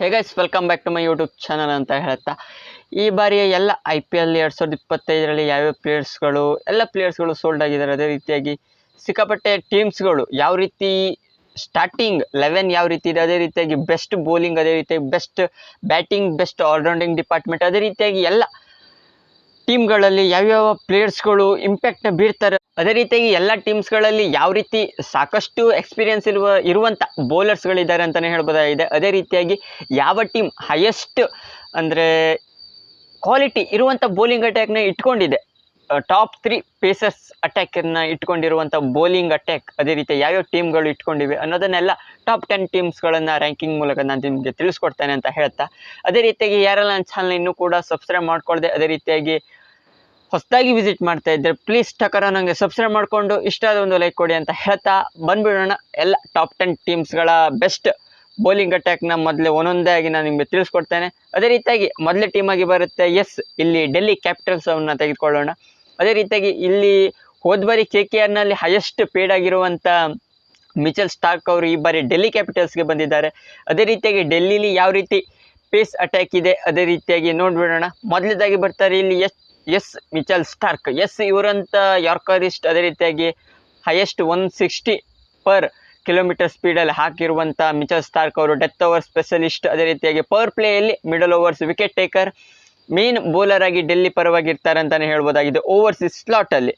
Hey guys welcome back to my YouTube channel ಅಂತ ಹೇಳ್ತಾ ಈ ಬಾರಿಯ ಎಲ್ಲ ಐ ಪಿ ಎಲ್ ಎರಡು ಸಾವಿರದ ಇಪ್ಪತ್ತೈದರಲ್ಲಿ ಯಾವ್ಯಾವ ಪ್ಲೇಯರ್ಸ್ಗಳು ಎಲ್ಲ ಪ್ಲೇಯರ್ಸ್ಗಳು ಸೋಲ್ಡ್ ಆಗಿದ್ದಾರೆ ಅದೇ ರೀತಿಯಾಗಿ ಸಿಕ್ಕಾಪಟ್ಟೆ ಟೀಮ್ಸ್ಗಳು ಯಾವ ರೀತಿ ಸ್ಟಾರ್ಟಿಂಗ್ ಲೆವೆನ್ ಯಾವ ರೀತಿ ಇದೆ, ಅದೇ ರೀತಿಯಾಗಿ ಬೆಸ್ಟ್ ಬೌಲಿಂಗ್ ಅದೇ ರೀತಿಯಾಗಿ best batting best allrounding department ಅದೇ ರೀತಿಯಾಗಿ ಎಲ್ಲ ಟೀಮ್ಗಳಲ್ಲಿ ಯಾವ್ಯಾವ ಪ್ಲೇಯರ್ಸ್ಗಳು ಇಂಪ್ಯಾಕ್ಟ್ನ ಬೀರ್ತಾರೆ, ಅದೇ ರೀತಿಯಾಗಿ ಎಲ್ಲ ಟೀಮ್ಸ್ಗಳಲ್ಲಿ ಯಾವ ರೀತಿ ಸಾಕಷ್ಟು ಎಕ್ಸ್ಪೀರಿಯನ್ಸ್ ಇರುವ ಇರುವಂಥ ಬೌಲರ್ಸ್ಗಳಿದ್ದಾರೆ ಅಂತಲೇ ಹೇಳ್ಬೋದಾಗಿದೆ. ಅದೇ ರೀತಿಯಾಗಿ ಯಾವ ಟೀಮ್ ಹೈಯೆಸ್ಟ್ ಅಂದರೆ ಕ್ವಾಲಿಟಿ ಇರುವಂಥ ಬೌಲಿಂಗ್ ಅಟ್ಯಾಕ್ನ ಇಟ್ಕೊಂಡಿದೆ. ಟಾಪ್ ತ್ರೀ ಪೇಸರ್ಸ್ ಅಟ್ಯಾಕನ್ನು ಇಟ್ಕೊಂಡಿರುವಂಥ ಬೌಲಿಂಗ್ ಅಟ್ಯಾಕ್ ಅದೇ ರೀತಿ ಯಾವ್ಯಾವ ಟೀಮ್ಗಳು ಇಟ್ಕೊಂಡಿವೆ ಅನ್ನೋದನ್ನೆಲ್ಲ ಟಾಪ್ ಟೆನ್ ಟೀಮ್ಸ್ಗಳನ್ನು ರ್ಯಾಂಕಿಂಗ್ ಮೂಲಕ ನಾನು ನಿಮಗೆ ತಿಳಿಸ್ಕೊಡ್ತೇನೆ ಅಂತ ಹೇಳ್ತಾ, ಅದೇ ರೀತಿಯಾಗಿ ಯಾರೆಲ್ಲ ನನ್ನ ಚಾನಲ್ ಇನ್ನೂ ಕೂಡ ಸಬ್ಸ್ಕ್ರೈಬ್ ಮಾಡ್ಕೊಳ್ದೆ, ಅದೇ ರೀತಿಯಾಗಿ ಹೊಸದಾಗಿ ವಿಸಿಟ್ ಮಾಡ್ತಾ ಇದ್ದರೆ ಪ್ಲೀಸ್ ಟಕರ ನನಗೆ ಸಬ್ಸ್ಕ್ರೈಬ್ ಮಾಡಿಕೊಂಡು ಇಷ್ಟ ಆದ ಒಂದು ಲೈಕ್ ಕೊಡಿ ಅಂತ ಹೇಳ್ತಾ ಬಂದ್ಬಿಡೋಣ ಎಲ್ಲ ಟಾಪ್ ಟೆನ್ ಟೀಮ್ಸ್ಗಳ ಬೆಸ್ಟ್ ಬೌಲಿಂಗ್ ಅಟ್ಯಾಕ್ನ ಮೊದಲೇ ಒಂದೊಂದೇ ಆಗಿ ನಾನು ನಿಮಗೆ ತಿಳಿಸ್ಕೊಡ್ತೇನೆ. ಅದೇ ರೀತಿಯಾಗಿ ಮೊದಲೇ ಟೀಮಾಗಿ ಬರುತ್ತೆ ಎಸ್ ಇಲ್ಲಿ ಡೆಲ್ಲಿ ಕ್ಯಾಪಿಟಲ್ಸ್ ಅವನ್ನ ತೆಗೆದುಕೊಳ್ಳೋಣ. ಅದೇ ರೀತಿಯಾಗಿ ಇಲ್ಲಿ ಹೋದ ಬಾರಿ ಕೆ ಕೆ ಆರ್ನಲ್ಲಿ ಹೈಯೆಸ್ಟ್ ಪೇಡ್ ಆಗಿರುವಂಥ ಮಿಚಲ್ ಸ್ಟಾರ್ಕ್ ಅವರು ಈ ಬಾರಿ ಡೆಲ್ಲಿ ಕ್ಯಾಪಿಟಲ್ಸ್ಗೆ ಬಂದಿದ್ದಾರೆ. ಅದೇ ರೀತಿಯಾಗಿ ಡೆಲ್ಲಿಲಿ ಯಾವ ರೀತಿ ಪೇಸ್ ಅಟ್ಯಾಕ್ ಇದೆ, ಅದೇ ರೀತಿಯಾಗಿ ನೋಡ್ಬಿಡೋಣ. ಮೊದಲದಾಗಿ ಬರ್ತಾರೆ ಇಲ್ಲಿ yes yes Mitchell Starc. Yes ಇವರಂತ yorkerist ಅದೇ ರೀತಿಯಾಗಿ highest one sixty per kilometer ಸ್ಪೀಡಲ್ಲಿ ಹಾಕಿರುವಂಥ ಮಿಚಲ್ ಸ್ಟಾರ್ಕ್ ಅವರು ಡೆತ್ ಓವರ್ ಸ್ಪೆಷಲಿಸ್ಟ್ ಅದೇ ರೀತಿಯಾಗಿ power ಪ್ಲೇಯಲ್ಲಿ middle overs wicket taker main bowler ಆಗಿ ಡೆಲ್ಲಿ ಪರವಾಗಿರ್ತಾರೆ ಅಂತಲೇ ಹೇಳ್ಬೋದಾಗಿದೆ. ಓವರ್ಸೀಸ್ ಸ್ಲಾಟಲ್ಲಿ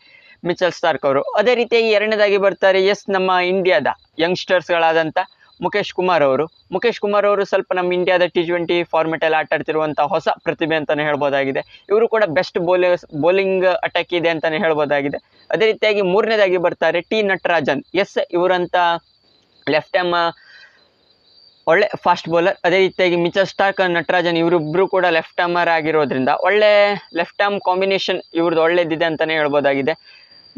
ಮಿಚಲ್ ಸ್ಟಾರ್ಕ್ ಅವರು. ಅದೇ ರೀತಿಯಾಗಿ ಎರಡನೇದಾಗಿ ಬರ್ತಾರೆ ಎಸ್ ನಮ್ಮ ಇಂಡಿಯಾದ ಯಂಗ್ಸ್ಟರ್ಸ್ಗಳಾದಂಥ ಮುಖೇಶ್ ಕುಮಾರ್ ಅವರು. ಮುಖೇಶ್ ಕುಮಾರ್ ಅವರು ಸ್ವಲ್ಪ ನಮ್ಮ ಇಂಡಿಯಾದ ಟಿ ಟ್ವೆಂಟಿ ಫಾರ್ಮೆಟಲ್ಲಿ ಆಟ ಆಡ್ತಿರುವಂಥ ಹೊಸ ಪ್ರತಿಭೆ ಅಂತಲೇ ಹೇಳ್ಬೋದಾಗಿದೆ. ಇವರು ಕೂಡ ಬೆಸ್ಟ್ ಬೌಲರ್ಸ್ ಬೌಲಿಂಗ್ ಅಟ್ಯಾಕ್ ಇದೆ ಅಂತಲೇ ಹೇಳ್ಬೋದಾಗಿದೆ. ಅದೇ ರೀತಿಯಾಗಿ ಮೂರನೇದಾಗಿ ಬರ್ತಾರೆ ಟಿ ನಟರಾಜನ್. ಎಸ್, ಇವರಂತ ಲೆಫ್ಟ್ ಆಮ್ ಒಳ್ಳೆ ಫಾಸ್ಟ್ ಬೌಲರ್ ಅದೇ ರೀತಿಯಾಗಿ ಮಿಚಲ್ ಸ್ಟಾರ್ಕ್, ನಟರಾಜನ್ ಇವರಿಬ್ಬರು ಕೂಡ ಲೆಫ್ಟ್ ಆಮರ್ ಆಗಿರೋದ್ರಿಂದ ಒಳ್ಳೆ ಲೆಫ್ಟ್ ಆಮ್ ಕಾಂಬಿನೇಷನ್ ಇವ್ರದ್ದು ಒಳ್ಳೇದಿದೆ ಅಂತಲೇ ಹೇಳ್ಬೋದಾಗಿದೆ.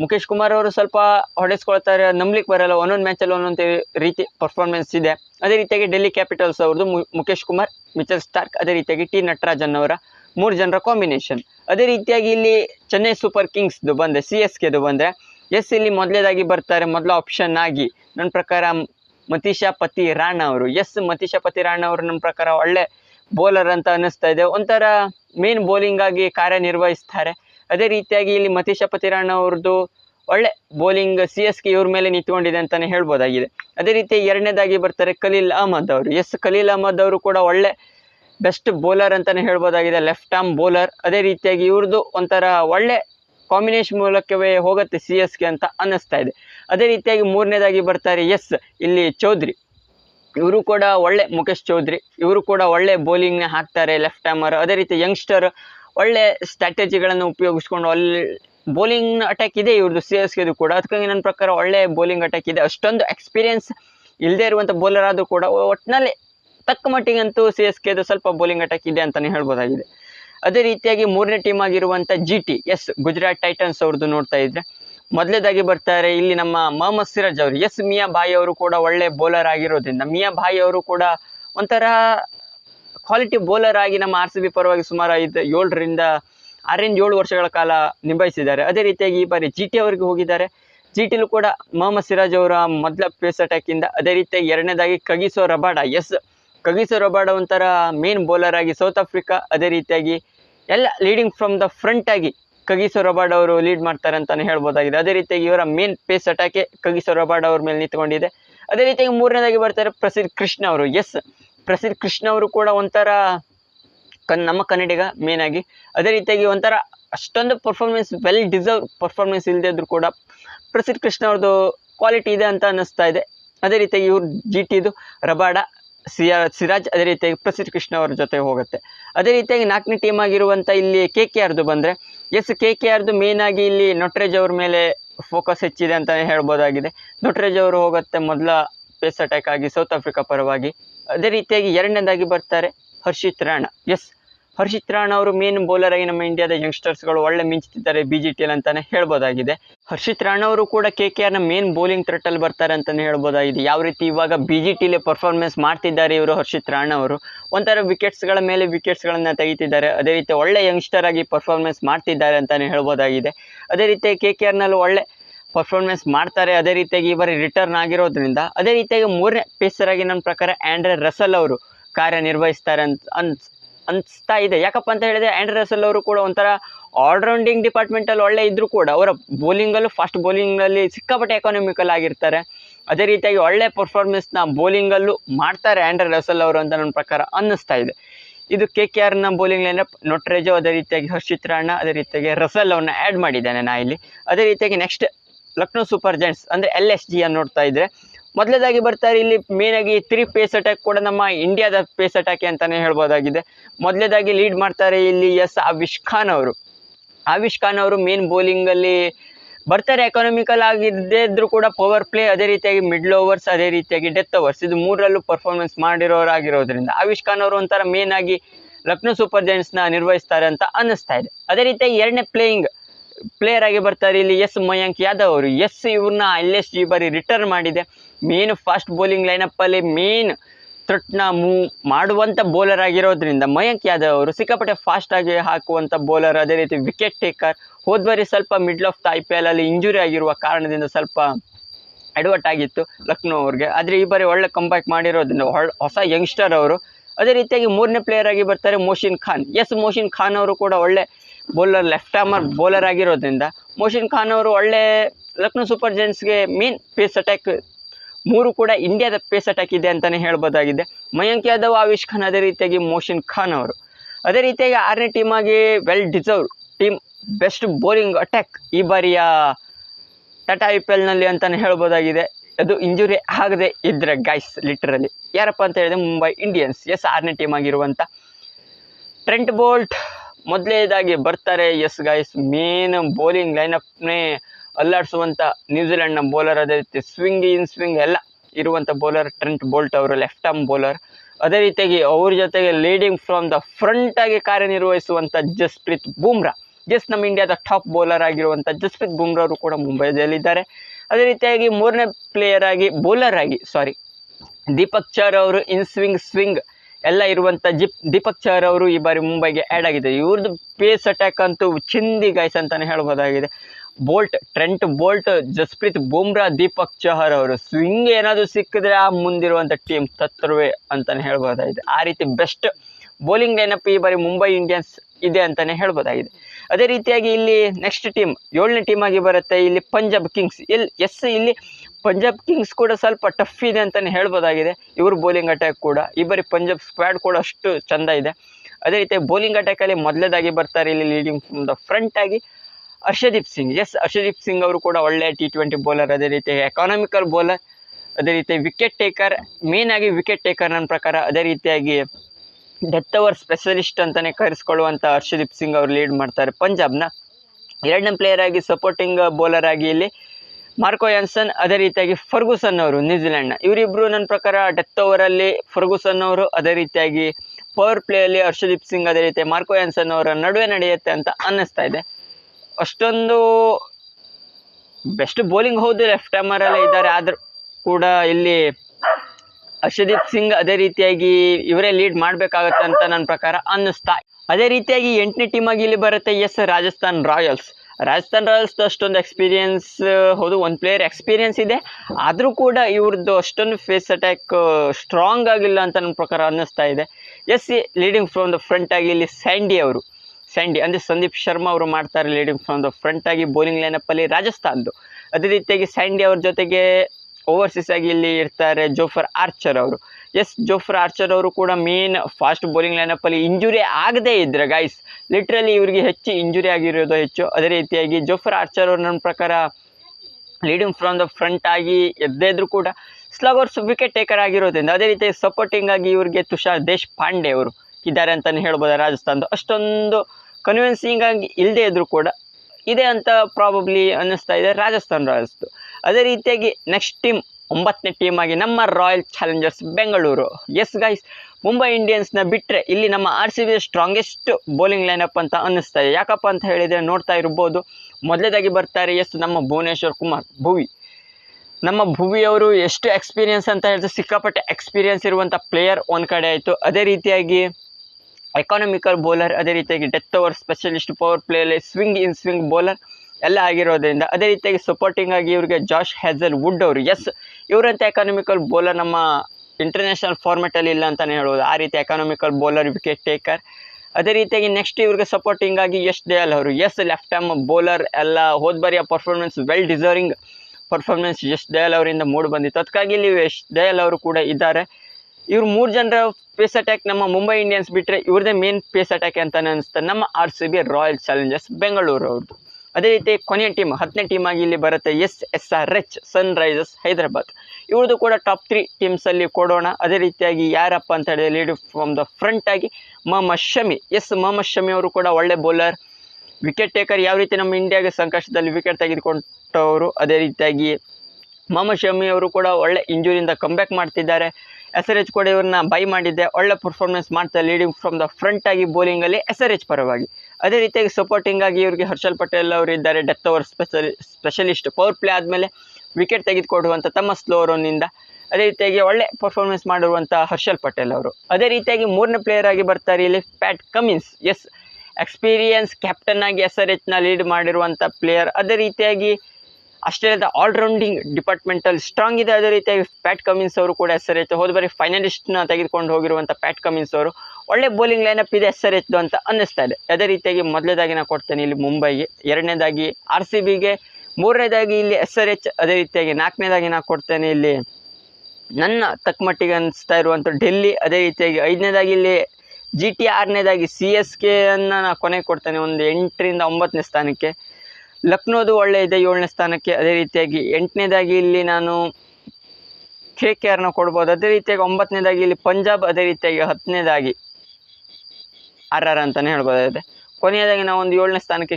ಮುಖೇಶ್ ಕುಮಾರ್ ಅವರು ಸ್ವಲ್ಪ ಹೊಡೆಸ್ಕೊಳ್ತಾರೆ ನಂಬ್ಲಿಕ್ಕೆ ಬರಲ್ಲ, ಒಂದೊಂದು ಮ್ಯಾಚಲ್ಲಿ ಒಂದೊಂದು ರೀತಿ ಪರ್ಫಾರ್ಮೆನ್ಸ್ ಇದೆ. ಅದೇ ರೀತಿಯಾಗಿ ಡೆಲ್ಲಿ ಕ್ಯಾಪಿಟಲ್ಸ್ ಅವ್ರದ್ದು ಮುಖೇಶ್ ಕುಮಾರ್, ಮಿಚಲ್ ಸ್ಟಾರ್ಕ್, ಅದೇ ರೀತಿಯಾಗಿ ಟಿ ನಟರಾಜನ್ ಅವರ ಮೂರು ಜನರ ಕಾಂಬಿನೇಷನ್ ಅದೇ ರೀತಿಯಾಗಿ ಇಲ್ಲಿ ಚೆನ್ನೈ ಸೂಪರ್ ಕಿಂಗ್ಸ್ದು ಬಂದೆ ಸಿ ಎಸ್ ಕೆದು ಬಂದರೆ, ಎಸ್ ಇಲ್ಲಿ ಮೊದಲೇದಾಗಿ ಬರ್ತಾರೆ, ಮೊದಲ ಆಪ್ಷನ್ ಆಗಿ ನನ್ನ ಪ್ರಕಾರ ಮತೀಶಾ ಪತಿ ರಾಣ ಅವರು. ಎಸ್ ಮತೀಶಾ ಪತಿ ರಾಣ ಅವರು ನನ್ನ ಪ್ರಕಾರ ಒಳ್ಳೆ ಬೌಲರ್ ಅಂತ ಅನ್ನಿಸ್ತಾ ಇದೆ. ಒಂಥರ ಮೇನ್ ಬೌಲಿಂಗ್ ಆಗಿ ಕಾರ್ಯನಿರ್ವಹಿಸ್ತಾರೆ. ಅದೇ ರೀತಿಯಾಗಿ ಇಲ್ಲಿ ಮತೀಶ ಪತಿರಾಣ ಅವ್ರದ್ದು ಒಳ್ಳೆ ಬೌಲಿಂಗ್ ಸಿ ಎಸ್ ಕೆ ಇವ್ರ ಮೇಲೆ ನಿಂತ್ಕೊಂಡಿದೆ ಅಂತಲೇ ಹೇಳ್ಬೋದಾಗಿದೆ. ಅದೇ ರೀತಿ ಎರಡನೇದಾಗಿ ಬರ್ತಾರೆ ಖಲೀಲ್ ಅಹಮದ್ ಅವರು. ಎಸ್ ಖಲೀಲ್ ಅಹಮದ್ ಅವರು ಕೂಡ ಒಳ್ಳೆ ಬೆಸ್ಟ್ ಬೌಲರ್ ಅಂತಲೇ ಹೇಳ್ಬೋದಾಗಿದೆ ಲೆಫ್ಟ್ ಆರ್ಮ್ ಬೌಲರ್ ಅದೇ ರೀತಿಯಾಗಿ ಇವ್ರದ್ದು ಒಂಥರ ಒಳ್ಳೆ ಕಾಂಬಿನೇಷನ್ ಮೂಲಕವೇ ಹೋಗುತ್ತೆ ಸಿ ಎಸ್ ಕೆ ಅಂತ ಅನ್ನಿಸ್ತಾ ಇದೆ. ಅದೇ ರೀತಿಯಾಗಿ ಮೂರನೇದಾಗಿ ಬರ್ತಾರೆ ಎಸ್ ಇಲ್ಲಿ ಚೌಧರಿ. ಇವರು ಕೂಡ ಒಳ್ಳೆ ಮುಖೇಶ್ ಚೌಧರಿ. ಇವರು ಕೂಡ ಒಳ್ಳೆ ಬೌಲಿಂಗ್ನ ಹಾಕ್ತಾರೆ ಲೆಫ್ಟ್ ಹ್ಯಾಮರ್ ಅದೇ ರೀತಿ ಯಂಗ್ಸ್ಟರ್ ಒಳ್ಳೆ ಸ್ಟ್ರಾಟಜಿಗಳನ್ನು ಉಪಯೋಗಿಸ್ಕೊಂಡು ಅಲ್ಲಿ ಬೌಲಿಂಗ್ ಅಟ್ಯಾಕ್ ಇದೆ ಇವ್ರದ್ದು ಸಿ ಎಸ್ ಕೆದು ಕೂಡ. ಅದಕ್ಕಾಗಿ ನನ್ನ ಪ್ರಕಾರ ಒಳ್ಳೆ ಬೌಲಿಂಗ್ ಅಟ್ಯಾಕ್ ಇದೆ. ಅಷ್ಟೊಂದು ಎಕ್ಸ್ಪೀರಿಯನ್ಸ್ ಇಲ್ಲದೆ ಇರುವಂಥ ಬೌಲರ್ ಆದರೂ ಕೂಡ ಒಟ್ಟಿನಲ್ಲಿ ತಕ್ಕ ಮಟ್ಟಿಗಂತೂ ಸಿ ಎಸ್ ಕೆದು ಸ್ವಲ್ಪ ಬೌಲಿಂಗ್ ಅಟ್ಯಾಕ್ ಇದೆ ಅಂತಲೇ ಹೇಳ್ಬೋದಾಗಿದೆ. ಅದೇ ರೀತಿಯಾಗಿ ಮೂರನೇ ಟೀಮ್ ಆಗಿರುವಂಥ G T yes Gujarat Titans ಅವ್ರದ್ದು ನೋಡ್ತಾ ಇದ್ರೆ. ಮೊದಲೇದಾಗಿ ಬರ್ತಾರೆ ಇಲ್ಲಿ ನಮ್ಮ ಮೊಹಮ್ಮದ್ ಸಿರಾಜ್ ಅವರು. ಎಸ್ ಮಿಯಾ ಬಾಯಿ ಅವರು ಕೂಡ ಒಳ್ಳೆ ಬೌಲರ್ ಆಗಿರೋದ್ರಿಂದ, ಮಿಯಾ ಬಾಯಿ ಅವರು ಕೂಡ ಒಂಥರ ಕ್ವಾಲಿಟಿ ಬೌಲರ್ ಆಗಿ ನಮ್ಮ ಆರ್ ಸಿ ಬಿ ಪರವಾಗಿ ಸುಮಾರು ಐದು, ಏಳರಿಂದ ಆರಿಂದ ಏಳು ವರ್ಷಗಳ ಕಾಲ ನಿಭಾಯಿಸಿದ್ದಾರೆ. ಅದೇ ರೀತಿಯಾಗಿ ಈ ಬಾರಿ ಜಿ ಟಿ ಅವರಿಗೆ ಹೋಗಿದ್ದಾರೆ. ಜಿ ಟಿಲೂ ಕೂಡ ಮೊಹಮ್ಮದ್ ಸಿರಾಜ್ ಅವರ ಮೊದಲ ಪೇಸ್ ಅಟ್ಯಾಕಿಂದ ಅದೇ ರೀತಿಯಾಗಿ ಎರಡನೇದಾಗಿ Kagiso Rabada yes Kagiso Rabada ಒಂಥರ ಮೇನ್ ಬೌಲರ್ ಆಗಿ ಸೌತ್ ಆಫ್ರಿಕಾ ಅದೇ ರೀತಿಯಾಗಿ ಎಲ್ಲ ಲೀಡಿಂಗ್ ಫ್ರಮ್ ದ ಫ್ರಂಟ್ ಆಗಿ ಕಗಿಸೋ ರಬಾಡ ಅವರು ಲೀಡ್ ಮಾಡ್ತಾರೆ ಅಂತಲೇ ಹೇಳ್ಬೋದಾಗಿದೆ. ಅದೇ ರೀತಿಯಾಗಿ ಇವರ ಮೇನ್ ಪೇಸ್ ಅಟ್ಯಾಕೆ ಕಗಿಸೋ ರಬಾಡ ಅವ್ರ ಮೇಲೆ ನಿಂತ್ಕೊಂಡಿದೆ. ಅದೇ ರೀತಿಯಾಗಿ ಮೂರನೇದಾಗಿ ಬರ್ತಾರೆ ಪ್ರಸಿದ್ಧ ಕೃಷ್ಣ ಅವರು ಎಸ್ ಪ್ರಸಿದ್ಧ ಕೃಷ್ಣ ಅವರು ಕೂಡ ಒಂಥರ ಕನ್, ನಮ್ಮ ಕನ್ನಡಿಗ ಮೇನ್ ಆಗಿ. ಅದೇ ರೀತಿಯಾಗಿ ಒಂಥರ ಅಷ್ಟೊಂದು ಪರ್ಫಾರ್ಮೆನ್ಸ್ ವೆಲ್ ಡಿಸರ್ವ್ ಪರ್ಫಾರ್ಮೆನ್ಸ್ ಇಲ್ಲದೆ ಇದ್ರೂ ಕೂಡ ಪ್ರಸಿದ್ಧ ಕೃಷ್ಣ ಅವ್ರದ್ದು ಕ್ವಾಲಿಟಿ ಇದೆ ಅಂತ ಅನ್ನಿಸ್ತಾ ಇದೆ. ಅದೇ ರೀತಿಯಾಗಿ ಇವ್ರ ಜಿ ಟಿದು ರಬಾಡ, ಸಿಯಾ, ಸಿರಾಜ್, ಅದೇ ರೀತಿಯಾಗಿ ಪ್ರಸಿದ್ಧ ಕೃಷ್ಣ ಅವ್ರ ಜೊತೆ ಹೋಗುತ್ತೆ. ಅದೇ ರೀತಿಯಾಗಿ ನಾಲ್ಕನೇ ಟೀಮ್ ಆಗಿರುವಂಥ ಇಲ್ಲಿ ಕೆ ಕೆ ಆರ್ದು ಬಂದರೆ ಎಸ್ ಕೆ ಕೆ ಆರ್ದು ಮೇನ್ ಆಗಿ ಇಲ್ಲಿ ನೊಟ್ರೇಜ್ ಅವ್ರ ಮೇಲೆ ಫೋಕಸ್ ಹೆಚ್ಚಿದೆ ಅಂತಲೇ ಹೇಳ್ಬೋದಾಗಿದೆ. ನೊಟ್ರೇಜ್ ಅವರು ಹೋಗುತ್ತೆ ಮೊದಲ ಪೇಸ್ ಅಟ್ಯಾಕ್ ಆಗಿ ಸೌತ್ ಆಫ್ರಿಕಾ ಪರವಾಗಿ. ಅದೇ ರೀತಿಯಾಗಿ ಎರಡನೇದಾಗಿ ಬರ್ತಾರೆ ಹರ್ಷಿತ್ ರಾಣ. ಎಸ್ ಹರ್ಷಿತ್ ರಾಣ ಅವರು ಮೇನ್ ಬೌಲರ್ ಆಗಿ ನಮ್ಮ ಇಂಡಿಯಾದ ಯಂಗ್ಸ್ಟರ್ಸ್ಗಳು ಒಳ್ಳೆ ಮಿಂಚ್ತಿದ್ದಾರೆ ಬಿ ಜಿ ಟಿಲ್ ಅಂತಾನೆ ಹೇಳ್ಬೋದಾಗಿದೆ. ಹರ್ಷಿತ್ ರಾಣ ಅವರು ಕೂಡ ಕೆ ಕೆ ಆರ್ನ ಮೇನ್ ಬೌಲಿಂಗ್ ಥ್ರೆಟಲ್ಲಿ ಬರ್ತಾರೆ ಅಂತಾನೆ ಹೇಳ್ಬೋದಾಗಿದೆ. ಯಾವ ರೀತಿ ಇವಾಗ ಬಿ ಜಿ ಟಿಲೇ ಪರ್ಫಾರ್ಮೆನ್ಸ್ ಮಾಡ್ತಿದ್ದಾರೆ ಇವರು ಹರ್ಷಿತ್ ರಾಣ ಅವರು. ಒಂಥರ ವಿಕೆಟ್ಸ್ಗಳ ಮೇಲೆ ವಿಕೆಟ್ಸ್ಗಳನ್ನು ತೆಗಿತಿದ್ದಾರೆ. ಅದೇ ರೀತಿ ಒಳ್ಳೆ ಯಂಗ್ಸ್ಟರ್ ಆಗಿ ಪರ್ಫಾರ್ಮೆನ್ಸ್ ಮಾಡ್ತಿದ್ದಾರೆ ಅಂತಾನೆ ಹೇಳ್ಬೋದಾಗಿದೆ. ಅದೇ ರೀತಿ ಕೆ ಕೆ ಆರ್ನಲ್ಲಿ ಒಳ್ಳೆ ಪರ್ಫಾರ್ಮೆನ್ಸ್ ಮಾಡ್ತಾರೆ, ಅದೇ ರೀತಿಯಾಗಿ ಈ ಬಾರಿ ರಿಟರ್ನ್ ಆಗಿರೋದ್ರಿಂದ, ಅದೇ ರೀತಿಯಾಗಿ ಮೂರನೇ ಪೇಸರ್ ಆಗಿ ನನ್ನ ಪ್ರಕಾರ ಆ್ಯಂಡ್ರೆ ರಸಲ್ ಅವರು ಕಾರ್ಯನಿರ್ವಹಿಸ್ತಾರೆ ಅಂತ ಅನ್ಸ್, ಅನಿಸ್ತಾ ಇದೆ. ಯಾಕಪ್ಪ ಅಂತ ಹೇಳಿದ್ರೆ ಆ್ಯಂಡ್ರೆ ರಸಲ್ ಅವರು ಕೂಡ ಒಂಥರ ಆಲ್ರೌಂಡಿಂಗ್ ಡಿಪಾರ್ಟ್ಮೆಂಟಲ್ಲಿ ಒಳ್ಳೆ ಇದ್ದರೂ ಕೂಡ ಅವರ ಬೌಲಿಂಗಲ್ಲೂ ಫಾಸ್ಟ್ ಬೌಲಿಂಗಲ್ಲಿ ಸಿಕ್ಕಾಪಟ್ಟೆ ಎಕಾನಮಿಕಲ್ ಆಗಿರ್ತಾರೆ. ಅದೇ ರೀತಿಯಾಗಿ ಒಳ್ಳೆ ಪರ್ಫಾರ್ಮೆನ್ಸ್ನ ಬೌಲಿಂಗಲ್ಲೂ ಮಾಡ್ತಾರೆ ಆ್ಯಂಡ್ರೆ ರಸಲ್ ಅವರು ಅಂತ ನನ್ನ ಪ್ರಕಾರ ಅನ್ನಿಸ್ತಾ ಇದೆ. ಇದು ಕೆ ಕೆ ಆರ್ನ ಬೌಲಿಂಗ್ ಅಪ್ ನೊಟ್ರೇಜೋ, ಅದೇ ರೀತಿಯಾಗಿ ಹರ್ಷಿತ್ ರಾಣ, ಅದೇ ರೀತಿಯಾಗಿ ರಸಲ್ ಅವ್ರನ್ನ ಆ್ಯಡ್ ಮಾಡಿದ್ದಾನೆ ನಾ ಇಲ್ಲಿ. ಅದೇ ರೀತಿಯಾಗಿ ನೆಕ್ಸ್ಟ್ ಲಕ್ನೋ ಸೂಪರ್ ಜೈಂಟ್ಸ್ ಅಂದರೆ ಎಲ್ ಎಸ್ ಜಿ ಅನ್ನು ನೋಡ್ತಾ ಇದ್ರೆ. ಮೊದಲೇದಾಗಿ ಬರ್ತಾರೆ ಇಲ್ಲಿ ಮೇನಾಗಿ ತ್ರೀ ಪೇಸ್ ಅಟ್ಯಾಕ್ ಕೂಡ ನಮ್ಮ ಇಂಡಿಯಾದ ಪೇಸ್ ಅಟ್ಯಾಕ್ ಅಂತಾನೆ ಹೇಳ್ಬೋದಾಗಿದೆ. ಮೊದಲೇದಾಗಿ ಲೀಡ್ ಮಾಡ್ತಾರೆ ಇಲ್ಲಿ ಎಸ್ ಆವಿಷ್ ಖಾನ್ ಅವರು. ಆವಿಷ್ ಖಾನ್ ಅವರು ಮೇನ್ ಬೌಲಿಂಗಲ್ಲಿ ಬರ್ತಾರೆ. ಎಕನಾಮಿಕಲ್ ಆಗಿದ್ದೇ ಇದ್ರೂ ಕೂಡ ಪವರ್ ಪ್ಲೇ ಅದೇ ರೀತಿಯಾಗಿ ಮಿಡ್ಲ್ ಓವರ್ಸ್ ಅದೇ ರೀತಿಯಾಗಿ ಡೆತ್ ಓವರ್ಸ್ ಇದು ಮೂರರಲ್ಲೂ ಪರ್ಫಾರ್ಮೆನ್ಸ್ ಮಾಡಿರೋರಾಗಿರೋದ್ರಿಂದ ಆವಿಷ್ ಖಾನ್ ಅವರು ಒಂಥರ ಮೇನ್ ಆಗಿ ಲಕ್ನೋ ಸೂಪರ್ ಜೈಂಟ್ಸ್ನ ನಿರ್ವಹಿಸ್ತಾರೆ ಅಂತ ಅನ್ನಿಸ್ತಾ ಇದೆ. ಅದೇ ರೀತಿಯಾಗಿ ಎರಡನೇ ಪ್ಲೇಯಿಂಗ್ ಪ್ಲೇಯರ್ ಆಗಿ ಬರ್ತಾರೆ. ಇಲ್ಲಿ ಎಸ್ ಮಯಾಂಕ್ ಯಾದವ್ ಅವರು. ಎಸ್ ಇವ್ರನ್ನ ಎಲ್ ಎಸ್ ಜಿ ಬಾರಿ ರಿಟರ್ನ್ ಮಾಡಿದೆ. ಮೇನ್ ಫಾಸ್ಟ್ ಬೌಲಿಂಗ್ ಲೈನಪ್ಪಲ್ಲಿ ಮೇನ್ ಥ್ರೆಟ್ನ ಮೂವ್ ಮಾಡುವಂಥ ಬೌಲರ್ ಆಗಿರೋದ್ರಿಂದ ಮಯಾಂಕ್ ಯಾದವ್ ಅವರು ಸಿಕ್ಕಾಪಟ್ಟೆ ಫಾಸ್ಟ್ ಆಗಿ ಹಾಕುವಂಥ ಬೌಲರ್ ಅದೇ ರೀತಿ ವಿಕೆಟ್ ಟೇಕರ್ ಹೋದ್ಬರಿ ಸ್ವಲ್ಪ middle of the I P L ಅಲ್ಲಿ ಇಂಜುರಿ ಆಗಿರುವ ಕಾರಣದಿಂದ ಸ್ವಲ್ಪ ಅಡ್ವರ್ಟ್ ಆಗಿತ್ತು ಲಕ್ನೋ ಅವ್ರಿಗೆ. ಆದರೆ ಈ ಬಾರಿ ಒಳ್ಳೆ ಕಂಬ್ಯಾಕ್ ಮಾಡಿರೋದ್ರಿಂದ ಹೊಸ ಯಂಗ್ಸ್ಟರ್ ಅವರು ಅದೇ ರೀತಿಯಾಗಿ ಮೂರನೇ ಪ್ಲೇಯರ್ ಆಗಿ ಬರ್ತಾರೆ ಮೋಶಿನ್ ಖಾನ್. ಎಸ್ ಮೋಶಿನ್ ಖಾನ್ ಅವರು ಕೂಡ ಒಳ್ಳೆ ಬೌಲರ್ ಲೆಫ್ಟ್ ಆರ್ಮರ್ ಬೌಲರ್ ಆಗಿರೋದ್ರಿಂದ ಮೋಶನ್ ಖಾನ್ ಅವರು ಒಳ್ಳೆ ಲಕ್ನೋ ಸೂಪರ್ ಜೈನ್ಸ್ಗೆ ಮೇನ್ ಪೇಸ್ ಅಟ್ಯಾಕ್ ಮೂರು ಕೂಡ ಇಂಡಿಯಾದ ಪೇಸ್ ಅಟ್ಯಾಕ್ ಇದೆ ಅಂತಲೇ ಹೇಳ್ಬೋದಾಗಿದೆ. ಮಯಾಂಕ್ ಯಾದವ್, ಆವಿಶ್ ಖಾನ್ ಅದೇ ರೀತಿಯಾಗಿ ಮೋಷನ್ ಖಾನ್ ಅವರು. ಅದೇ ರೀತಿಯಾಗಿ ಆರನೇ ಟೀಮ್ ಆಗಿ well deserve team best bowling attack ಈ ಬಾರಿಯ ಟಾಟಾ ಐ ಪಿ ಎಲ್ನಲ್ಲಿ ಅಂತಲೇ ಹೇಳ್ಬೋದಾಗಿದೆ. ಅದು ಇಂಜುರಿ ಆಗದೆ ಇದ್ರೆ ಗೈಸ್ ಲಿಟ್ರಲಿ ಯಾರಪ್ಪ ಅಂತ ಹೇಳಿದ್ರೆ ಮುಂಬೈ ಇಂಡಿಯನ್ಸ್ ಎಸ್ ಆರನೇ ಟೀಮ್ ಆಗಿರುವಂಥ ಟ್ರೆಂಟ್ ಬೋಲ್ಟ್ ಮೊದಲನೇದಾಗಿ ಬರ್ತಾರೆ ಎಸ್ ಗಾಯ್ಸ್ ಮೇನ್ ಬೌಲಿಂಗ್ ಲೈನಪ್ನೇ ಅಲ್ಲಾಡಿಸುವಂಥ ನ್ಯೂಜಿಲೆಂಡ್ನ ಬೌಲರ್ ಅದೇ ರೀತಿ ಸ್ವಿಂಗ್ ಇನ್ ಸ್ವಿಂಗ್ ಎಲ್ಲ ಇರುವಂಥ ಬೌಲರ್ ಟ್ರೆಂಟ್ ಬೋಲ್ಟ್ ಅವರು ಲೆಫ್ಟ್ ಆರ್ಮ್ ಬೌಲರ್ ಅದೇ ರೀತಿಯಾಗಿ ಅವ್ರ ಜೊತೆಗೆ ಲೀಡಿಂಗ್ ಫ್ರಮ್ ದ ಫ್ರಂಟ್ ಆಗಿ ಕಾರ್ಯನಿರ್ವಹಿಸುವಂಥ ಜಸ್ಪ್ರೀತ್ ಬೂಮ್ರಾ ಜಸ್ಟ್ ನಮ್ಮ ಇಂಡಿಯಾದ ಟಾಪ್ ಬೌಲರ್ ಆಗಿರುವಂಥ ಜಸ್ಪ್ರೀತ್ ಬೂಮ್ರಾ ಅವರು ಕೂಡ ಮುಂಬೈದಲ್ಲಿದ್ದಾರೆ ಅದೇ ರೀತಿಯಾಗಿ ಮೂರನೇ ಪ್ಲೇಯರ್ ಆಗಿ ಬೌಲರ್ ಆಗಿ ಸಾರಿ ದೀಪಕ್ ಚಾರ್ ಅವರು ಇನ್ ಸ್ವಿಂಗ್ ಸ್ವಿಂಗ್ ಎಲ್ಲ ಇರುವಂಥ ಜಿಪ್ ದೀಪಕ್ ಚಹರ್ ಅವರು ಈ ಬಾರಿ ಮುಂಬೈಗೆ ಆ್ಯಡ್ ಆಗಿದ್ದಾರೆ. ಇವ್ರದ್ದು ಪೇಸ್ ಅಟ್ಯಾಕ್ ಅಂತೂ ಚಿಂದಿ ಗಾಯ್ಸ್ ಅಂತಾನೆ ಹೇಳ್ಬೋದಾಗಿದೆ. Boult Trent Boult Jasprit Bumrah Deepak Chahar ಅವರು. ಸ್ವಿಂಗ್ ಏನಾದರೂ ಸಿಕ್ಕಿದ್ರೆ ಆ ಮುಂದಿರುವಂಥ ಟೀಮ್ ತತ್ರವೇ ಅಂತಾನೆ ಹೇಳ್ಬೋದಾಗಿದೆ. ಆ ರೀತಿ ಬೆಸ್ಟ್ ಬೌಲಿಂಗ್ ಲೈನಪ್ ಈ ಬಾರಿ ಮುಂಬೈ ಇಂಡಿಯನ್ಸ್ ಇದೆ ಅಂತಾನೆ ಹೇಳ್ಬೋದಾಗಿದೆ. ಅದೇ ರೀತಿಯಾಗಿ ಇಲ್ಲಿ ನೆಕ್ಸ್ಟ್ ಟೀಮ್ ಏಳನೇ ಟೀಮ್ ಆಗಿ ಬರುತ್ತೆ. ಇಲ್ಲಿ ಪಂಜಾಬ್ ಕಿಂಗ್ಸ್ ಇಲ್ಲಿ ಎಸ್ ಇಲ್ಲಿ ಪಂಜಾಬ್ ಕಿಂಗ್ಸ್ ಕೂಡ ಸ್ವಲ್ಪ ಟಫ್ ಇದೆ ಅಂತಲೇ ಹೇಳ್ಬೋದಾಗಿದೆ. ಇವರು ಬೌಲಿಂಗ್ ಅಟ್ಯಾಕ್ ಕೂಡ. ಈ ಪಂಜಾಬ್ ಸ್ಕ್ವಾಡ್ ಕೂಡ ಅಷ್ಟು ಚಂದ ಇದೆ. ಅದೇ ರೀತಿ ಬೌಲಿಂಗ್ ಅಟ್ಯಾಕಲ್ಲಿ ಮೊದಲೇದಾಗಿ ಬರ್ತಾರೆ ಇಲ್ಲಿ ಲೀಡಿಂಗ್ ಫ್ರಮ್ ದ ಫ್ರಂಟ್ ಆಗಿ ಹರ್ಷದೀಪ್ ಸಿಂಗ್. ಎಸ್ ಅರ್ಷದೀಪ್ ಸಿಂಗ್ ಅವರು ಕೂಡ ಒಳ್ಳೆಯ ಟಿ ಟ್ವೆಂಟಿ ಬೌಲರ್ ಅದೇ ರೀತಿ ಎಕಾನಮಿಕಲ್ ಬೌಲರ್ ಅದೇ ರೀತಿ ವಿಕೆಟ್ ಟೇಕರ್ ಮೇನ್ ಆಗಿ ವಿಕೆಟ್ ಟೇಕರ್ ನನ್ನ ಪ್ರಕಾರ ಅದೇ ರೀತಿಯಾಗಿ ಡೆತ್ ಓವರ್ ಸ್ಪೆಷಲಿಸ್ಟ್ ಅಂತಲೇ ಕರೆಸ್ಕೊಳ್ಳುವಂಥ ಹರ್ಷದೀಪ್ ಸಿಂಗ್ ಅವರು ಲೀಡ್ ಮಾಡ್ತಾರೆ ಪಂಜಾಬ್ನ. ಎರಡನೇ ಪ್ಲೇಯರ್ ಆಗಿ ಸಪೋರ್ಟಿಂಗ್ ಬೌಲರ್ ಆಗಿ ಇಲ್ಲಿ ಮಾರ್ಕೋ ಯಾನ್ಸನ್ ಅದೇ ರೀತಿಯಾಗಿ ಫರ್ಗುಸನ್ ಅವರು, ನ್ಯೂಜಿಲೆಂಡ್ನ. ಇವರಿಬ್ಬರು ನನ್ನ ಪ್ರಕಾರ ಡೆತ್ ಓವರಲ್ಲಿ ಫರ್ಗುಸನ್ ಅವರು, ಅದೇ ರೀತಿಯಾಗಿ ಪವರ್ ಪ್ಲೇಯಲ್ಲಿ ಹರ್ಷದೀಪ್ ಸಿಂಗ್, ಅದೇ ರೀತಿ ಮಾರ್ಕೋ ಯಾನ್ಸನ್ ಅವರ ನಡುವೆ ನಡೆಯುತ್ತೆ ಅಂತ ಅನ್ನಿಸ್ತಾ ಇದೆ. ಅಷ್ಟೊಂದು ಬೆಸ್ಟ್ ಬೌಲಿಂಗ್ ಹೌದು, ಲೆಫ್ಟ್ ಆರ್ಮರಲ್ಲೇ ಇದ್ದಾರೆ. ಆದರೂ ಕೂಡ ಇಲ್ಲಿ ಹರ್ಷದೀಪ್ ಸಿಂಗ್ ಅದೇ ರೀತಿಯಾಗಿ ಇವರೇ ಲೀಡ್ ಮಾಡಬೇಕಾಗತ್ತೆ ಅಂತ ನನ್ನ ಪ್ರಕಾರ ಅನ್ನಿಸ್ತಾ ಅದೇ ರೀತಿಯಾಗಿ ಎಂಟನೇ ಟೀಮಾಗಿ ಇಲ್ಲಿ ಬರುತ್ತೆ yes Rajasthan Royals. Rajasthan Royals ಅಷ್ಟೊಂದು ಎಕ್ಸ್ಪೀರಿಯನ್ಸ್ ಹೌದು, ಒಂದು ಪ್ಲೇಯರ್ ಎಕ್ಸ್ಪೀರಿಯನ್ಸ್ ಇದೆ. ಆದರೂ ಕೂಡ ಇವ್ರದ್ದು ಅಷ್ಟೊಂದು ಫೇಸ್ ಅಟ್ಯಾಕ್ ಸ್ಟ್ರಾಂಗ್ ಆಗಿಲ್ಲ ಅಂತ ನನ್ನ ಪ್ರಕಾರ ಅನ್ನಿಸ್ತಾ ಇದೆ. Yes leading from the front ಆಗಿ ಇಲ್ಲಿ ಸ್ಯಾಂಡಿ ಅವರು. ಸ್ಯಾಂಡಿ ಅಂದರೆ ಸಂದೀಪ್ ಶರ್ಮಾ ಅವರು ಮಾಡ್ತಾರೆ ಲೀಡಿಂಗ್ ಫ್ರಮ್ ದ ಫ್ರಂಟ್ ಆಗಿ ಬೌಲಿಂಗ್ ಲೈನಪ್ಪಲ್ಲಿ ರಾಜಸ್ಥಾನ್ದು. ಅದೇ ರೀತಿಯಾಗಿ ಸ್ಯಾಂಡಿ ಅವ್ರ ಜೊತೆಗೆ ಓವರ್ಸೀಸ್ ಆಗಿ ಇಲ್ಲಿ ಇರ್ತಾರೆ ಜೋಫರ್ ಆರ್ಚರ್ ಅವರು. ಎಸ್ ಜೋಫರ್ ಆರ್ಚರ್ ಅವರು ಕೂಡ ಮೇನ್ ಫಾಸ್ಟ್ ಬೌಲಿಂಗ್ ಲೈನಪ್ಪಲ್ಲಿ ಇಂಜುರಿ ಆಗದೇ ಇದ್ರೆ ಗೈಸ್ ಲಿಟ್ರಲಿ ಇವರಿಗೆ ಹೆಚ್ಚು ಇಂಜುರಿ ಆಗಿರೋದು ಹೆಚ್ಚು. ಅದೇ ರೀತಿಯಾಗಿ ಜೋಫರ್ ಆರ್ಚರ್ ಅವರು ನನ್ನ ಪ್ರಕಾರ ಲೀಡಿಂಗ್ ಫ್ರಮ್ ದ ಫ್ರಂಟ್ ಆಗಿ ಎದ್ದೇ ಇದ್ರು ಕೂಡ ಸ್ಲವರ್ಸ್ ವಿಕೆಟ್ ಟೇಕರ್ ಆಗಿರೋದ್ರಿಂದ ಅದೇ ರೀತಿ ಸಪೋರ್ಟಿಂಗ್ ಆಗಿ ಇವರಿಗೆ ತುಷಾರ್ ದೇಶ್ ಪಾಂಡೆ ಅವರು ಇದ್ದಾರೆ ಅಂತಲೇ ಹೇಳ್ಬೋದು ರಾಜಸ್ಥಾನ್ದು. ಅಷ್ಟೊಂದು ಕನ್ವಿನ್ಸಿಂಗ್ ಆಗಿ ಇಲ್ಲದೇ ಇದ್ರು ಕೂಡ ಇದೆ ಅಂತ ಪ್ರಾಬಬ್ಲಿ ಅನ್ನಿಸ್ತಾ ಇದೆ ರಾಜಸ್ಥಾನ್ ರಾಯಲ್ಸ್ದು. ಅದೇ ರೀತಿಯಾಗಿ ನೆಕ್ಸ್ಟ್ ಟೀಮ್ ಒಂಬತ್ತನೇ ಟೀಮ್ ಆಗಿ ನಮ್ಮ Royal Challengers Bengaluru yes guys Mumbai ಇಂಡಿಯನ್ಸ್ನ ಬಿಟ್ಟರೆ ಇಲ್ಲಿ ನಮ್ಮ R C B strongest bowling lineup ಅಂತ ಅನ್ನಿಸ್ತಾ ಇದೆ. ಯಾಕಪ್ಪ ಅಂತ ಹೇಳಿದರೆ ನೋಡ್ತಾ ಇರ್ಬೋದು, ಮೊದಲೇದಾಗಿ ಬರ್ತಾರೆ ಎಸ್ ನಮ್ಮ ಭುವನೇಶ್ವರ್ ಕುಮಾರ್, ಭುವಿ. ನಮ್ಮ ಭುವಿಯವರು ಎಷ್ಟು ಎಕ್ಸ್ಪೀರಿಯನ್ಸ್ ಅಂತ ಹೇಳಿದ್ರೆ ಸಿಕ್ಕಾಪಟ್ಟೆ ಎಕ್ಸ್ಪೀರಿಯನ್ಸ್ ಇರುವಂಥ ಪ್ಲೇಯರ್ ಒಂದು ಕಡೆ ಆಯಿತು. ಅದೇ ರೀತಿಯಾಗಿ ಎಕಾನಮಿಕಲ್ ಬೌಲರ್ ಅದೇ ರೀತಿಯಾಗಿ ಡೆತ್ ಓವರ್ ಸ್ಪೆಷಲಿಸ್ಟ್ ಪವರ್ ಪ್ಲೇಯಲ್ಲಿ ಸ್ವಿಂಗ್ ಇನ್ ಸ್ವಿಂಗ್ ಬೌಲರ್ ಎಲ್ಲ ಆಗಿರೋದ್ರಿಂದ, ಅದೇ ರೀತಿಯಾಗಿ ಸಪೋರ್ಟಿಂಗ್ ಆಗಿ ಇವರಿಗೆ ಜಾಶ್ ಹೆಜಲ್ ವುಡ್ ಅವರು. ಎಸ್ ಇವರಂತ ಎಕಾನಮಿಕಲ್ ಬೌಲರ್ ನಮ್ಮ ಇಂಟರ್ನ್ಯಾಷನಲ್ ಫಾರ್ಮೆಟಲ್ಲಿ ಇಲ್ಲ ಅಂತಲೇ ಹೇಳ್ಬೋದು. ಆ ರೀತಿ ಎಕಾನಮಿಕಲ್ ಬೌಲರ್ ವಿಕೆಟ್ ಟೇಕರ್ ಅದೇ ರೀತಿಯಾಗಿ ನೆಕ್ಸ್ಟ್ ಇವ್ರಿಗೆ ಸಪೋರ್ಟಿಂಗ್ ಆಗಿ ಯಶ್ ದಯಾಲ್ ಅವರು. ಎಸ್ ಲೆಫ್ಟ್ ಆರ್ಮ್ ಬೌಲರ್ ಎಲ್ಲ ಹೋದ ಬರಿಯ performance well deserving performance Yash Dayal ಅವರಿಂದ ಮೂಡ್ ಬಂದಿತ್ತು. ಅದಕ್ಕಾಗಿ ಇಲ್ಲಿ ಯಶ್ ದಯಾಲ್ ಅವರು ಕೂಡ ಇದ್ದಾರೆ. ಇವ್ರು ಮೂರು ಜನರ ಪೇಸ್ ಅಟ್ಯಾಕ್ ನಮ್ಮ ಮುಂಬೈ ಇಂಡಿಯನ್ಸ್ ಬಿಟ್ಟರೆ ಇವ್ರದೇ ಮೇನ್ ಪೇಸ್ ಅಟ್ಯಾಕ್ ಅಂತಾನೆ ಅನಿಸ್ತದೆ ನಮ್ಮ R C B Royal Challengers Bengaluru ಅವ್ರದ್ದು ಅದೇ ರೀತಿ ಕೊನೆಯ ಟೀಮ್ ಹತ್ತನೇ ಟೀಮ್ ಆಗಿ ಇಲ್ಲಿ ಬರುತ್ತೆ yes S R H Sunrisers Hyderabad. ಇವ್ರದ್ದು ಕೂಡ ಟಾಪ್ ತ್ರೀ ಟೀಮ್ಸಲ್ಲಿ ಕೊಡೋಣ. ಅದೇ ರೀತಿಯಾಗಿ ಯಾರಪ್ಪ ಅಂತ ಹೇಳಿದ್ರೆ ಲೀಡ್ ಫ್ರಮ್ ದ ಫ್ರಂಟ್ ಆಗಿ ಮೊಹಮ್ಮದ್ ಶಮಿ. ಎಸ್ ಮೊಹಮ್ಮದ್ ಶಮಿ ಅವರು ಕೂಡ ಒಳ್ಳೆ ಬೌಲರ್ ವಿಕೆಟ್ ಟೇಕರ್ ಯಾವ ರೀತಿ ನಮ್ಮ ಇಂಡಿಯಾಗೆ ಸಂಕಷ್ಟದಲ್ಲಿ ವಿಕೆಟ್ ತೆಗೆದುಕೊಂಡವರು ಅದೇ ರೀತಿಯಾಗಿ ಮೊಹಮ್ಮದ್ ಶಮಿ ಅವರು ಕೂಡ ಒಳ್ಳೆ ಇಂಜುರಿಯಿಂದ ಕಮ್ಬ್ಯಾಕ್ ಮಾಡ್ತಿದ್ದಾರೆ. ಎಸ್ ಆರ್ ಎಚ್ ಕೂಡ ಇವ್ರನ್ನ ಬೈ ಮಾಡಿದ್ದೆ ಒಳ್ಳೆ ಪರ್ಫಾರ್ಮೆನ್ಸ್ ಮಾಡ್ತಾರೆ ಲೀಡಿಂಗ್ ಫ್ರಮ್ ದ ಫ್ರಂಟ್ ಆಗಿ ಬೌಲಿಂಗಲ್ಲಿ ಎಸ್ ಆರ್ ಎಚ್ ಪರವಾಗಿ. ಅದೇ ರೀತಿಯಾಗಿ ಸಪೋರ್ಟಿಂಗ್ ಆಗಿ ಇವರಿಗೆ ಹರ್ಷಲ್ ಪಟೇಲ್ ಅವರು ಇದ್ದಾರೆ death over special specialist power play ಆದಮೇಲೆ ವಿಕೆಟ್ ತೆಗೆದುಕೊಡುವಂಥ ತಮ್ಮ ಸ್ಲೋ ರನ್ನಿಂದ ಅದೇ ರೀತಿಯಾಗಿ ಒಳ್ಳೆ ಪರ್ಫಾರ್ಮೆನ್ಸ್ ಮಾಡಿರುವಂಥ ಹರ್ಷಲ್ ಪಟೇಲ್ ಅವರು. ಅದೇ ರೀತಿಯಾಗಿ ಮೂರನೇ ಪ್ಲೇಯರ್ ಆಗಿ ಬರ್ತಾರೆ ಇಲ್ಲಿ Pat Cummins yes experience captain ಆಗಿ ಎಸ್ ಆರ್ ಎಚ್ನ ಲೀಡ್ ಮಾಡಿರುವಂಥ ಪ್ಲೇಯರ್ ಅದೇ ರೀತಿಯಾಗಿ ಆಸ್ಟ್ರೇಲಿಯಾದ ಆಲ್ರೌಂಡಿಂಗ್ ಡಿಪಾರ್ಟ್ಮೆಂಟಲ್ಲಿ ಸ್ಟ್ರಾಂಗ್ ಇದೆ. ಅದೇ ರೀತಿಯಾಗಿ ಪ್ಯಾಟ್ ಕಮಿನ್ಸ್ ಅವರು ಕೂಡ ಎಸ್ ಆರ್ ಎಚ್ ಹೋದ ಬರೀ ಫೈನಲಿಸ್ಟ್ನ ತೆಗೆದುಕೊಂಡು ಹೋಗಿರುವಂಥ ಪ್ಯಾಟ್ ಕಮಿನ್ಸ್ ಅವರು. ಒಳ್ಳೆ ಬೌಲಿಂಗ್ ಲೈನಪ್ ಇದೆ ಎಚ್ದು ಅಂತ ಅನ್ನಿಸ್ತಾ ಇದೆ. ಅದೇ ರೀತಿಯಾಗಿ ಮೊದಲನೇದಾಗಿ ನಾನು ಕೊಡ್ತೇನೆ ಇಲ್ಲಿ ಮುಂಬೈಗೆ, ಎರಡನೇದಾಗಿ ಆರ್ ಸಿ ಬಿಗೆ ಮೂರನೇದಾಗಿ ಇಲ್ಲಿ ಎಸ್ ಆರ್ ಎಚ್ ಅದೇ ರೀತಿಯಾಗಿ ನಾಲ್ಕನೇದಾಗಿ ನಾನು ಕೊಡ್ತೇನೆ ಇಲ್ಲಿ ನನ್ನ ತಕ್ಕಮಟ್ಟಿಗೆ ಅನಿಸ್ತಾ ಇರುವಂಥ ಡೆಲ್ಲಿ, ಅದೇ ರೀತಿಯಾಗಿ ಐದನೇದಾಗಿ ಇಲ್ಲಿ ಜಿ ಟಿ ಆರನೇದಾಗಿ ಸಿ ಎಸ್ ಕೆಯನ್ನು ನಾನು ಕೊನೆಗೆ ಕೊಡ್ತೇನೆ ಒಂದು ಎಂಟರಿಂದ ಒಂಬತ್ತನೇ ಸ್ಥಾನಕ್ಕೆ. ಲಕ್ನೋದು ಒಳ್ಳೆ ಇದೆ, ಏಳನೇ ಸ್ಥಾನಕ್ಕೆ, ಅದೇ ರೀತಿಯಾಗಿ ಎಂಟನೇದಾಗಿ ಇಲ್ಲಿ ನಾನು ಕೆ ಕೆ ಆರ್ನ ಕೊಡ್ಬೋದು. ಅದೇ ರೀತಿಯಾಗಿ ಒಂಬತ್ತನೇದಾಗಿ ಇಲ್ಲಿ ಪಂಜಾಬ್ ಅದೇ ರೀತಿಯಾಗಿ ಹತ್ತನೇದಾಗಿ ಆರ್ ಅಂತಲೇ ಹೇಳ್ಬೋದಾಗಿದೆ. ಕೊನೆಯದಾಗಿ ನಾವು ಒಂದು ಏಳನೇ ಸ್ಥಾನಕ್ಕೆ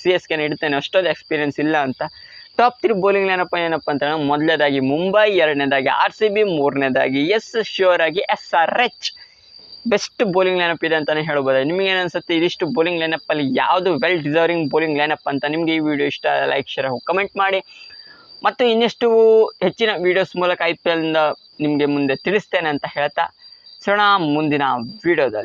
ಸಿ ಎಸ್ ಕೆನ ಇಡ್ತೇನೆ ಅಷ್ಟೊಂದು ಎಕ್ಸ್ಪೀರಿಯನ್ಸ್ ಇಲ್ಲ ಅಂತ. ಟಾಪ್ ತ್ರೀ ಬೌಲಿಂಗ್ ಏನಪ್ಪ ಏನಪ್ಪ ಅಂತ ಮೊದಲನೇದಾಗಿ ಮುಂಬೈ, ಎರಡನೇದಾಗಿ ಆರ್ ಸಿ ಬಿ ಮೂರನೇದಾಗಿ ಎಸ್ ಶ್ಯೂರ್ ಆಗಿ S R H. Best bowling lineup ಇದೆ ಅಂತಲೇ ಹೇಳ್ಬೋದು ನಿಮಗೆ ಏನು ಅನ್ಸುತ್ತೆ? ಇದಿಷ್ಟು ಬೌಲಿಂಗ್ ಲೈನಪ್ಪಲ್ಲಿ ಯಾವುದು ವೆಲ್ ಡಿಸರ್ವಿಂಗ್ ಬೌಲಿಂಗ್ ಲೈನಪ್ ಅಂತ ನಿಮಗೆ ಈ ವಿಡಿಯೋ ಇಷ್ಟ ಲೈಕ್ ಶೇರ್ ಕಮೆಂಟ್ ಮಾಡಿ. ಮತ್ತು ಇನ್ನಷ್ಟು ಹೆಚ್ಚಿನ ವೀಡಿಯೋಸ್ ಮೂಲಕ ಐ ಪಿ ಎಲ್ನಿಂದ ನಿಮಗೆ ಮುಂದೆ ತಿಳಿಸ್ತೇನೆ ಅಂತ ಹೇಳ್ತಾ ಸಿಗೋಣ ಮುಂದಿನ ವೀಡಿಯೋದಲ್ಲಿ